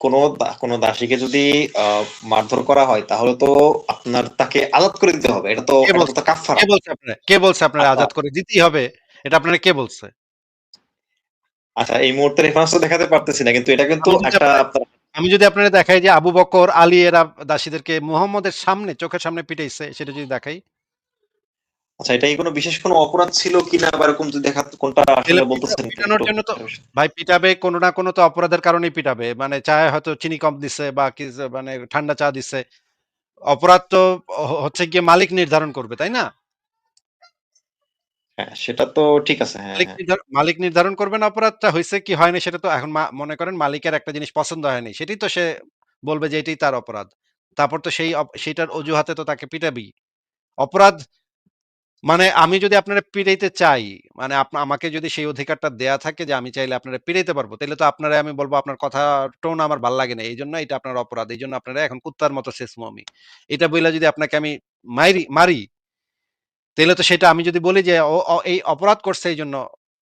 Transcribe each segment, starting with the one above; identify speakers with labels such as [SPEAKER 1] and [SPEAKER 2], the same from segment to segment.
[SPEAKER 1] কোনো কোনো দাসীকে যদি মারধর করা হয় তাহলে তো আপনার তাকে আজাদ করে দিতে হবে। এটা তো
[SPEAKER 2] কে বলছে?
[SPEAKER 1] কাফারা
[SPEAKER 2] কে বলছে আপনার? কে বলছে আপনার
[SPEAKER 1] আচ্ছা।
[SPEAKER 2] আজাদ করে দিতেই হবে? এটা আপনারা কে বলছে?
[SPEAKER 1] আচ্ছা এই মুহূর্তে রেফারেন্স দেখাতে পারতেছি না কিন্তু এটা কিন্তু
[SPEAKER 2] আমি যদি
[SPEAKER 1] একটা
[SPEAKER 2] আমি যদি আপনারা দেখাই যে আবু বকর আলী এরা দাসীদেরকে মুহাম্মদের সামনে চোখের সামনে পিটাইছে সেটা যদি দেখাই।
[SPEAKER 1] আচ্ছা এটাই কোনো বিশেষ কোনো অপরাধ ছিল কিনা বা এরকম যদি দেখা কোনটা আসলে বলতেছেন
[SPEAKER 2] পিটানোর জন্য তো ভাই পিটাবে কোনো না কোনো তো অপরাধের কারণেই পিটাবে। মানে চায় হয়তো চিনি কম দিছে বা কি মানে ঠান্ডা চা দিছে। অপরাধ তো হচ্ছে গিয়ে মালিক নির্ধারণ করবে তাই না?
[SPEAKER 1] হ্যাঁ সেটা তো ঠিক আছে হ্যাঁ
[SPEAKER 2] মালিক
[SPEAKER 1] হ্যাঁ।
[SPEAKER 2] নির্ধারণ করবেন অপরাধটা। হয়েছে কি হয়নি সেটা তো এখন মা- মনে করেন মালিকের একটা জিনিস পছন্দ হয়নি। সেটাই তো সে বলবে যে এটাই তার অপরাধ। তারপর তো সেই সেইটার অজুহাতে তো তাকে পিটাবি অপরাধ মানে আমি যদি আপনারা পিটাইতে চাই মানে আমাকে যদি সেই অধিকারটা দেয়া থাকে যে আমি চাইলে আপনারা পিটাইতে পারব তাহলে তো আপনারা আমি বলব আপনার কথা টোন আমার ভালো লাগে না এই জন্য এটা আপনার অপরাধ এই জন্য আপনারা এখন কুত্তার মতো শেষমো আমি। এটা বইলা যদি আপনাকে আমি মারি মারি তাহলে তো সেটা আমি যদি বলি যে ও ও, এই অপরাধ করছে এই জন্য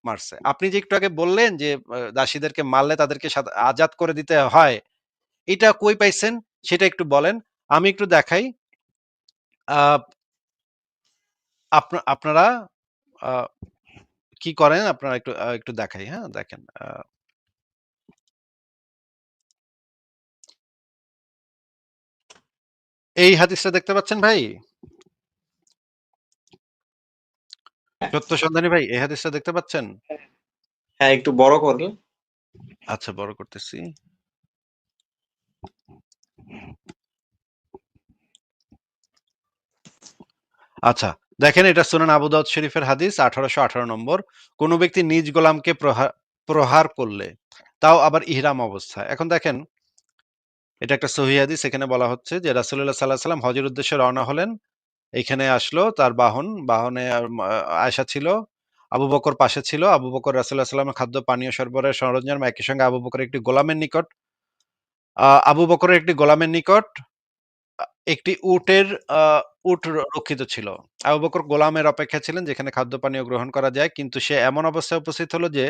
[SPEAKER 2] মারছে। আপনি যে একটু আগে বললেন যে দাসীদেরকে মারলে তাদেরকে আজাদ করে দিতে হয় এটা কই পাইছেন? সেটা একটু বলেন। আমি একটু দেখাই। আপনারা কি করেন? আপনারা একটু একটু দেখাই হ্যাঁ? দেখেন এই হাদিসটা দেখতে পাচ্ছেন ভাই? সত্য সন্ধানী ভাই এই হাদিসটা দেখতে পাচ্ছেন?
[SPEAKER 1] হ্যাঁ একটু বড় করলে।
[SPEAKER 2] আচ্ছা বড় করতেছি। আচ্ছা দেখেন, এটা সুনান আবু শরীফের হাদিস, আঠারোশো আঠারো নম্বর। কোনো ব্যক্তি নিজ গোলামকে প্রহার প্রহার করলে তাও আবার ইহরাম অবস্থায়। এখন দেখেন, এটা একটা সহি হাদিস, এখানে বলা হচ্ছে যে রাসুল্লাহ সাল্লাহ সাল্লাম হজের উদ্দেশ্যে রওনা হলেন, এখানে আসলো, তার বাহন, বাহনে আয়েশা ছিল, আবু বকর পাশে ছিল, আবু বকর রাসুল্লাহ সাল্লামের খাদ্য, পানীয়, সরবরাহের সরঞ্জাম একই সঙ্গে আবু বকর একটি গোলামের নিকট আবু বকরের একটি গোলামের নিকট একটি উটের উট রক্ষিত ছিল। আবু বকর গোলামের অপেক্ষা ছিলেন যেখানে খাদ্য পানীয় গ্রহণ করা যায়, কিন্তু সে এমন অবস্থায় উপস্থিত হলো যে,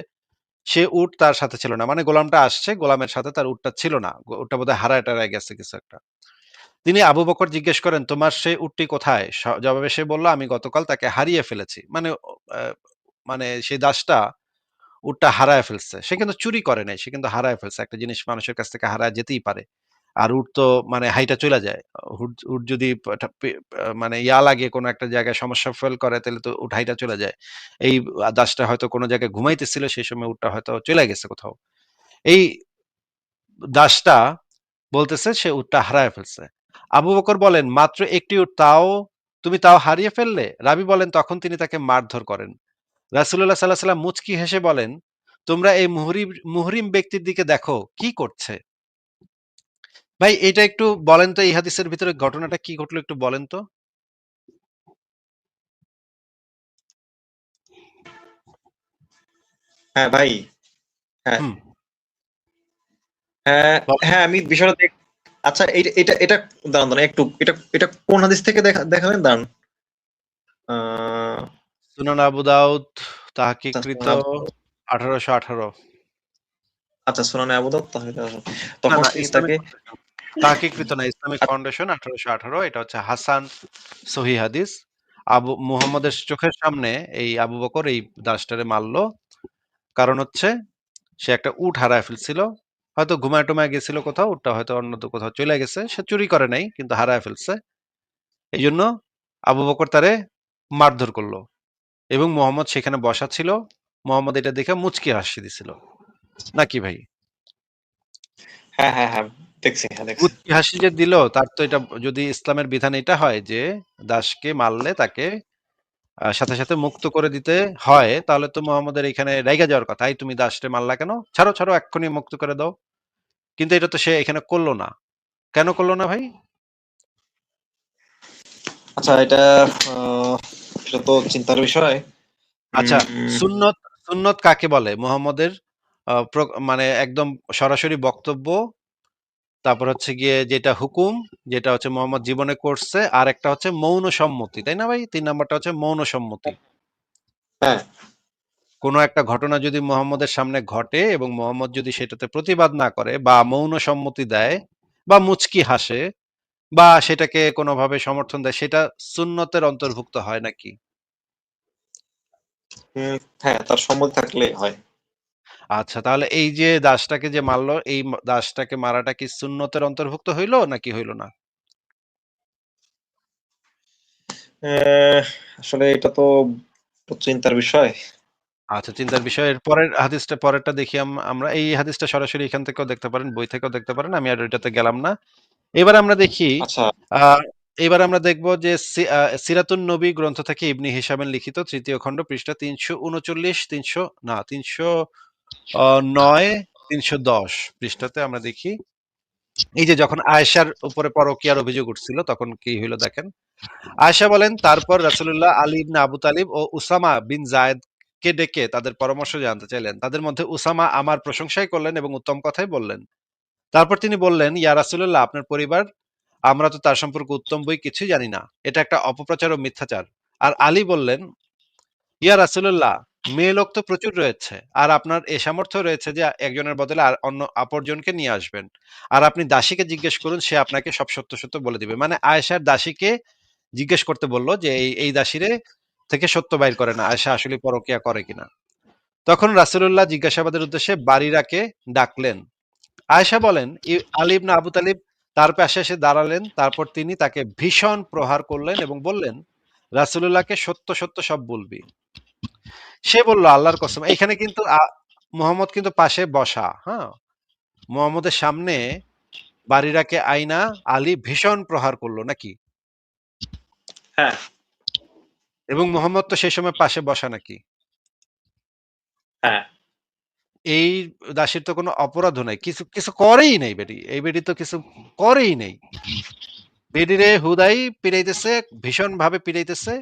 [SPEAKER 2] সে উট তার সাথে ছিল না। মানে গোলামটা আসছে, গোলামের সাথে তার উটটা ছিল না। উটটা বোধহয় হারায় টারায় গেছে কিছু একটা। তিনি আবু বকর জিজ্ঞেস করেন, তোমার সেই উটটি কোথায়? জবাবে সে বলল, আমি গতকাল তাকে হারিয়ে ফেলেছি। মানে মানে সেই দাসটা উটটা হারায় ফেলছে। সে কিন্তু চুরি করে নাই, সে কিন্তু হারায় ফেলছে। একটা জিনিস মানুষের কাছ থেকে হারায় যেতেই পারে। আর উট তো মানে হাইটা চলে যায়। উট যদি মানে ইয়া লাগে কোনো একটা জায়গায় সমস্যা ফেল করে, তাহলে তো উট হাইটা চলে যায়। এই দাসটা হয়তো কোনো জায়গায় ঘুমাইতেছিল, সেই সময় উটটা হয়তো চলে গেছে কোথাও। এই দাসটা বলতেছে, সে উটটা হারায় ফেলছে। আবু বকর বলেন, মাত্র একটি উট তাও তুমি তাও হারিয়ে ফেললে? রাবি বলেন, তখন তিনি তাকে মারধর করেন। রাসুল্লাহ সাল্লাহ সাল্লাম মুচকি হেসে বলেন, তোমরা এই মুহরিম মুহরিম ব্যক্তির দিকে দেখো, কি করছে? ভাই এটা একটু বলেন তো এই হাদিসের ভিতরে ঘটনাটা কি ঘটলো একটু বলেন তো।
[SPEAKER 1] হ্যাঁ ভাই হ্যাঁ।
[SPEAKER 2] হুম।
[SPEAKER 1] হ্যাঁ
[SPEAKER 2] বলেন।
[SPEAKER 1] হ্যাঁ আমি বিষয়টা দেখ আচ্ছা এটা এটা এটা দাঁড়ান দাঁড়ান একটু এটা এটা কোন হাদিস থেকে দেখা দেখালেন দাঁড়ান। আহ,
[SPEAKER 2] সুনান আবু দাউদ
[SPEAKER 1] আচ্ছা,
[SPEAKER 2] আঠারোশো আঠারো।
[SPEAKER 1] আচ্ছা সুনানে আবু দাউদ তাহলে তখন
[SPEAKER 2] না
[SPEAKER 1] তিনি
[SPEAKER 2] ইসলামিক
[SPEAKER 1] তাকে
[SPEAKER 2] তাহাকিকৃত না ইসলামিক ফাউন্ডেশন আঠারোশো আঠারো এটা হচ্ছে হাসান সহি হাদিস। আবু মুহাম্মদের চোখের সামনে এই আবু বকর এই দাসটারে মারলো। কারণ হচ্ছে সে একটা উট হারায় ফেলছিল। হয়তো ঘুমায় টুমায় গেছিল কোথাও উটটা হয়তো অন্য কোথাও চলে গেছে। সে চুরি করে নাই কিন্তু হারায় ফেলছে। এই জন্য আবু বকর তারে মারধর করল এবং মোহাম্মদ সেখানে বসা ছিল। মোহাম্মদ এটা দেখে মুচকি হাসি দিছিল। নাকি ভাই?
[SPEAKER 1] হ্যাঁ হ্যাঁ হ্যাঁ। দেখছি হ্যাঁ
[SPEAKER 2] হাসি যে দিল তার তো এটা যদি ইসলামের বিধান এটা হয় যে দাসকে মারলে তাকে সাথে সাথে মুক্ত করে দিতে হয় তাহলে তো মোহাম্মদের এখানে রেগে যাওয়ার কথা। তুমি দাসকে মারলা কেন? ছাড়ো ছাড়ো এক্ষুনি মুক্ত করে দাও। কিন্তু এটা তো সে এখানে করল না। কেন করল না ভাই?
[SPEAKER 1] আচ্ছা এটা এটা তো চিন্তার বিষয়।
[SPEAKER 2] আচ্ছা সুন্নত সুন্নত কাকে বলে? মোহাম্মদের মানে একদম সরাসরি বক্তব্য তারপর হচ্ছে গিয়ে যেটা হুকুম যেটা হচ্ছে মোহাম্মদ জীবনে করছে আর একটা হচ্ছে মৌন সম্মতি তাই না ভাই? তিন নাম্বারটা হচ্ছে মৌন সম্মতি
[SPEAKER 1] হ্যাঁ।
[SPEAKER 2] কোনো একটা ঘটনা যদি মোহাম্মদের সামনে ঘটে এবং মোহাম্মদ যদি সেটাতে প্রতিবাদ না করে বা মৌন সম্মতি দেয় বা মুচকি হাসে বা সেটাকে কোনোভাবে সমর্থন দেয় সেটা সুন্নতের অন্তর্ভুক্ত হয় নাকি?
[SPEAKER 1] হ্যাঁ তার সম্মতি থাকলে হয়।
[SPEAKER 2] আচ্ছা তাহলে এই যে দাসটাকে যে মারলো এই ম- দাসটাকে মারাটা কি সুন্নতের অন্তর্ভুক্ত হইল নাকি হইল না?
[SPEAKER 1] আসলে এটা তো চিন্তার বিষয়।
[SPEAKER 2] আচ্ছা চিন্তার বিষয়। এর পরের হাদিসটা পরেরটা দেখি আম- আমরা এই হাদিসটা সরাসরি এখান থেকেও দেখতে পারেন বই থেকেও দেখতে পারেন আমি আর ওইটাতে গেলাম না। এবার আমরা দেখি
[SPEAKER 1] আচ্ছা।
[SPEAKER 2] আহ, এবার আমরা দেখব যে সি- সিরাতুন নবী গ্রন্থ থেকে ইবনি হিসামের লিখিত তৃতীয় খণ্ড পৃষ্ঠা তিনশো উনচল্লিশ তিনশো না তিনশো আহ, নয় তিনশো দশ পৃষ্ঠাতে আমরা দেখি। এই যে যখন আয়েশার উপরে পরকিয়ার অভিযোগ উঠছিল, তখন কি হইল দেখেন? আয়েশা বলেন, তারপর Rasulullah Ali ibn Abu Talib ও উসামা বিন জায়েদ কে ডেকে তাদের পরামর্শ জানতে চাইলেন। তাদের মধ্যে উসামা আমার প্রশংসাই করলেন এবং উত্তম কথাই বললেন। তারপর তিনি বললেন, ইয়া রাসুল্লাহ আপনার পরিবার, আমরা তো তার সম্পর্কে উত্তম বই কিছুই জানি না। এটা একটা অপপ্রচার ও মিথ্যাচার। আর আলী বললেন ইয়া রাসূলুল্লাহ, মেয়ে লোক তো প্রচুর রয়েছে, আর আপনার এ সামর্থ্য রয়েছে যে একজনের বদলে আর অন্য অপরজনকে নিয়ে আসবেন। আর আপনি দাসীকে জিজ্ঞেস করুন, সে আপনাকে সব সত্য সত্য বলে দিবে। মানে আয়েশার দাসীকে জিজ্ঞেস করতে বলল যে, এই এই দাসীরে থেকে সত্য বাইর করে না, আয়েশা আসলে পরকিয়া করে কিনা? তখন রাসূলুল্লাহ জিজ্ঞাসাবাদের উদ্দেশ্যে বারিরাকে ডাকলেন। আয়েশা বলেন, ই- আলী ইবনে আবু তালিব তার পাশে এসে দাঁড়ালেন, তারপর তিনি তাকে ভীষণ প্রহার করলেন এবং বললেন, রাসূলুল্লাহকে সত্য সত্য সব বলবি সে বলল আল্লাহর কসম। এখানে কিন্তু মোহাম্মদ কিন্তু পাশে বসা হ্যাঁ? মোহাম্মদের সামনে বারিরাকে আইনা আলী ভীষণ প্রহার করল নাকি?
[SPEAKER 1] হ্যাঁ।
[SPEAKER 2] এবং মোহাম্মদ তো সেই সময় পাশে বসা নাকি?
[SPEAKER 1] হ্যাঁ।
[SPEAKER 2] এই দাসীর তো কোনো অপরাধও নাই কিছু কিছু করেই নাই বেটি। এই বেটি তো কিছু করেই নাই। বেডিরে হুদাই পিড়াইতেছে ভীষণ ভাবে পিড়াইতেছে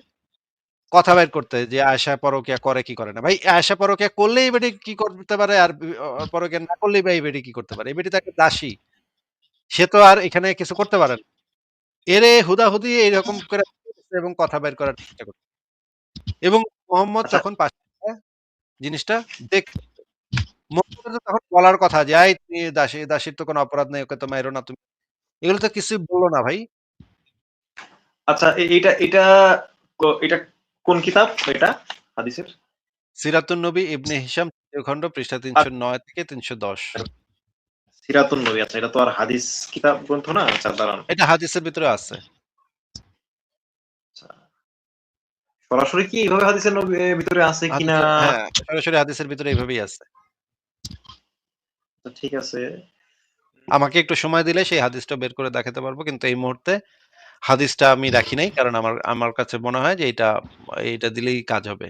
[SPEAKER 2] কথা বের করতে যে আয়সা পরকিয়া করে কি করে না। ভাই আয়সা পরকিয়া করলে এই বেটি কি করতে পারে আর পরকিয়া না করলেই বা এই বেটি কি করতে পারে? এই বেটি তাকে দাসী। সে তো আর এখানে কিছু করতে পারে না। এরে হুদাহুদি এইরকম করে এবং কথা বের করার চেষ্টা করছে। এবং মোহাম্মদ
[SPEAKER 1] আচ্ছা।
[SPEAKER 2] তখন পাশে জিনিসটা দেখ মোহাম্মদের তো তখন বলার কথা যে এই তুমি দাসী দাসীর তো কোনো অপরাধ নেই ওকে তো মাইরো না তুমি। এগুলো তো কিছুই বলল না ভাই।
[SPEAKER 1] আচ্ছা এটা এটা এটা কোন কিতাব এটা? হাদিসের?
[SPEAKER 2] সিরাতুন নবী ইবনে হিসাম তৃতীয় খণ্ড পৃষ্ঠা তিনশো নয় থেকে তিনশো দশ।
[SPEAKER 1] সিরাতুন নবী আচ্ছা এটা তো আর হাদিস কিতাব গ্রন্থ না আচ্ছা দাঁড়ান।
[SPEAKER 2] এটা হাদিসের ভিতরে আছে।
[SPEAKER 1] আচ্ছা। সরাসরি কি এইভাবে হাদিসের ভিতরে আছে কিনা?
[SPEAKER 2] হ্যাঁ সরাসরি হাদিসের ভিতরে এইভাবেই আছে।
[SPEAKER 1] আচ্ছা, ঠিক আছে।
[SPEAKER 2] আমাকে একটু সময় দিলে সেই হাদিসটা বের করে দেখাতে পারব কিন্তু এই মুহূর্তে হাদিসটা আমি রাখি নাই, কারণ আমার আমার কাছে মনে হয় যে এটা এটা দিলেই কাজ হবে।